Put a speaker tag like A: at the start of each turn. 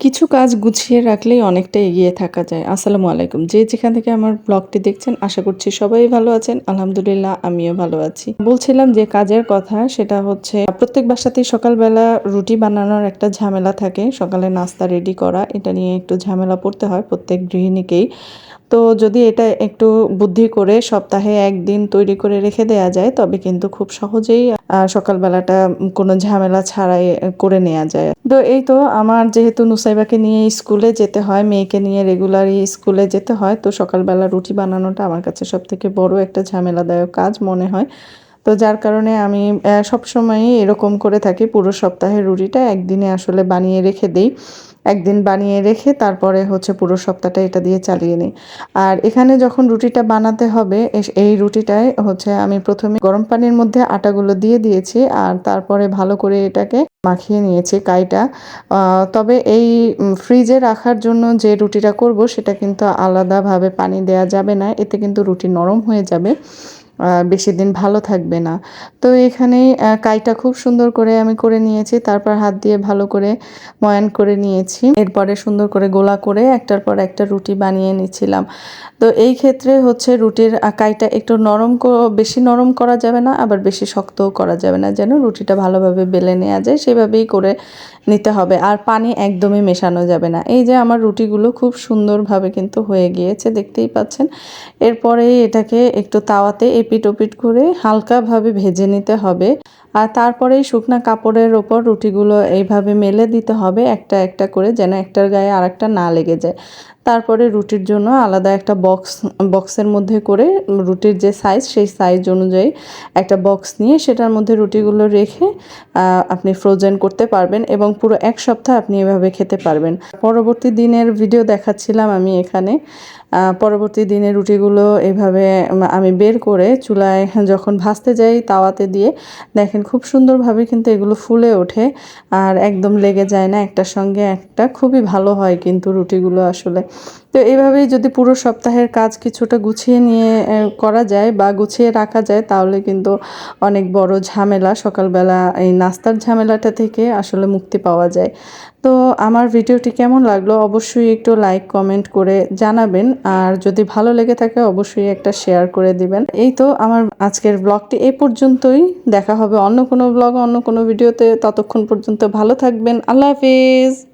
A: কিছু কাজ গুছিয়ে রাখলেই অনেকটা এগিয়ে থাকা যায়। আসসালামু আলাইকুম। যে যেখান থেকে আমার ব্লগটি দেখছেন, আশা করছি সবাই ভালো আছেন। আলহামদুলিল্লাহ, আমিও ভালো আছি। বলছিলাম যে কাজের কথা, সেটা হচ্ছে, প্রত্যেক বাসাতেই সকালবেলা রুটি বানানোর একটা ঝামেলা থাকে। সকালে নাস্তা রেডি করা, এটা নিয়ে একটু ঝামেলা পড়তে হয় প্রত্যেক গৃহিণীকেই। তো যদি এটা একটু বুদ্ধি করে সপ্তাহে একদিন তৈরি করে রেখে দেওয়া যায়, তবে কিন্তু খুব সহজেই সকালবেলাটা কোনো ঝামেলা ছাড়াই করে নেওয়া যায়। তো এই তো আমার যেহেতু নুসাইবাকে নিয়ে স্কুলে যেতে হয়, মেয়েকে নিয়ে রেগুলারই স্কুলে যেতে হয়, তো সকালবেলা রুটি বানানোটা আমার কাছে সব থেকে বড় একটা ঝামেলাদায়ক কাজ মনে হয়। তো যার কারণে আমি সবসময়ই এরকম করে থাকি। পুরো সপ্তাহের রুটিটা একদিনে আসলে বানিয়ে রেখে দিই। একদিন বানিয়ে রেখে তারপরে হচ্ছে পুরো সপ্তাহটা এটা দিয়ে চালিয়ে নিই। আর এখানে যখন রুটিটা বানাতে হবে এই রুটিটায় হচ্ছে আমি প্রথমে গরম পানির মধ্যে আটাগুলো দিয়ে দিয়েছি আর তারপরে ভালো করে এটাকে মাখিয়ে নিয়েছি কাইটা। তবে এই ফ্রিজে রাখার জন্য যে রুটিটা করব সেটা কিন্তু আলাদাভাবে পানি দেয়া যাবে না। এতে কিন্তু রুটি নরম হয়ে যাবে। বেশি দিন ভালো থাকবে না। তো এখানে কাইটা খুব সুন্দর করে আমি করে নিয়েছি, তারপর হাত দিয়ে ভালো করে ময়ান করে নিয়েছি। এরপরে সুন্দর করে গোলা করে একটার পর একটা রুটি বানিয়ে নিচ্ছিলাম। তো এই ক্ষেত্রে হচ্ছে রুটির কাইটা একটু নরম বেশি নরম করা যাবে না, আবার বেশি শক্তও করা যাবে না। যেন রুটিটা ভালোভাবে বেলে নেওয়া যায়, সেভাবেই করে নিতে হবে। আর পানি একদমই মেশানো যাবে না। এই যে আমার রুটিগুলো খুব সুন্দরভাবে কিন্তু হয়ে গিয়েছে, দেখতেই পাচ্ছেন। এরপরে এটাকে একটু তাওয়াতে এপিট ওপিট করে হালকাভাবে ভেজে নিতে হবে। আর তারপরেই শুকনা কাপড়ের ওপর রুটিগুলো এইভাবে মেলে দিতে হবে একটা একটা করে যেন একটার গায়ে আর একটা না লেগে যায়। তারপরে রুটির জন্য আলাদা একটা বক্স বক্সের মধ্যে করে রুটির যে সাইজ সেই সাইজ অনুযায়ী একটা বক্স নিয়ে সেটার মধ্যে রুটিগুলো রেখে আপনি ফ্রোজেন করতে পারবেন এবং পুরো এক সপ্তাহ আপনি এভাবে খেতে পারবেন। পরবর্তী দিনের ভিডিও দেখাচ্ছিলাম আমি এখানে। পরবর্তী দিনে রুটিগুলো এভাবে আমি বের করে চুলায় যখন ভাজতে যাই তাওয়াতে দিয়ে, দেখেন খুব সুন্দরভাবে কিন্তু এগুলো ফুলে ওঠে। আর একদম লেগে যায় না একটার সঙ্গে একটা। খুবই ভালো হয় কিন্তু রুটিগুলো আসলে। তো এইভাবেই যদি পুরো সপ্তাহের কাজ কিছুটা গুছিয়ে নিয়ে করা যায় বা গুছিয়ে রাখা যায়, তাহলে কিন্তু অনেক বড় ঝামেলা সকালবেলা এই নাস্তার ঝামেলাটা থেকে আসলে মুক্তি পাওয়া যায়। তো আমার ভিডিওটি কেমন লাগল অবশ্যই একটু লাইক, কমেন্ট করে জানাবেন। আর যদি ভালো লেগে থাকে অবশ্যই একটা শেয়ার করে দিবেন। এই তো আমার আজকের ব্লগটি এ পর্যন্তই। দেখা হবে অন্য কোনো ব্লগ, অন্য কোনো ভিডিওতে। ততক্ষণ পর্যন্ত ভালো থাকবেন। আল্লাহ হাফিজ।